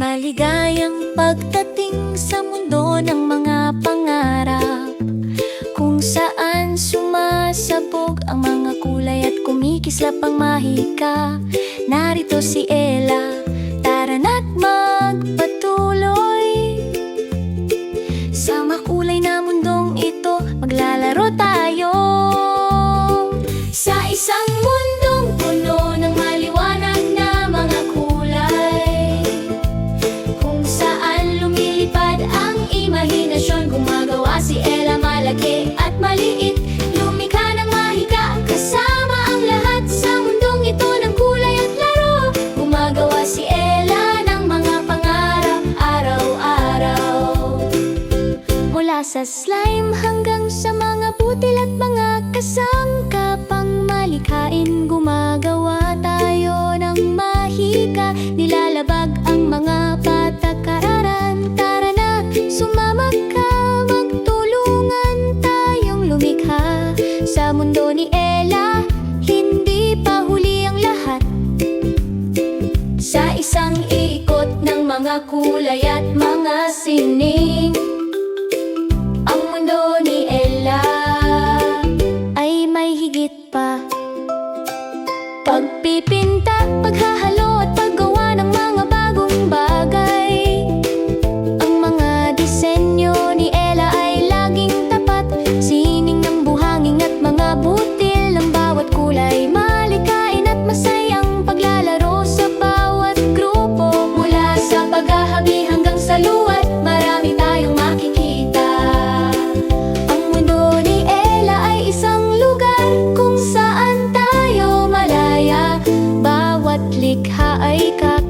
Maligayang pagdating sa mundo ng mga pangarap. Kung saan sumasabog ang mga kulay at kumikislap ang mahika. Narito si Ella, tara na't magpatuloy. Sa makulay na imahinasyon Gumagawa si Ella malaki at maliit. Lumikha ng mahika kasama ang lahat. Sa mundong ito ng kulay at laro Gumagawa si Ella ng mga pangarap araw-araw. Mula sa slime hanggang sa mga butil at mga kasangkapang Sa isang ikot ng mga kulay at mga sining ang mundo ni Ella ay may higit pa. Pagpipinta, paghahalo at likha ay kakaiba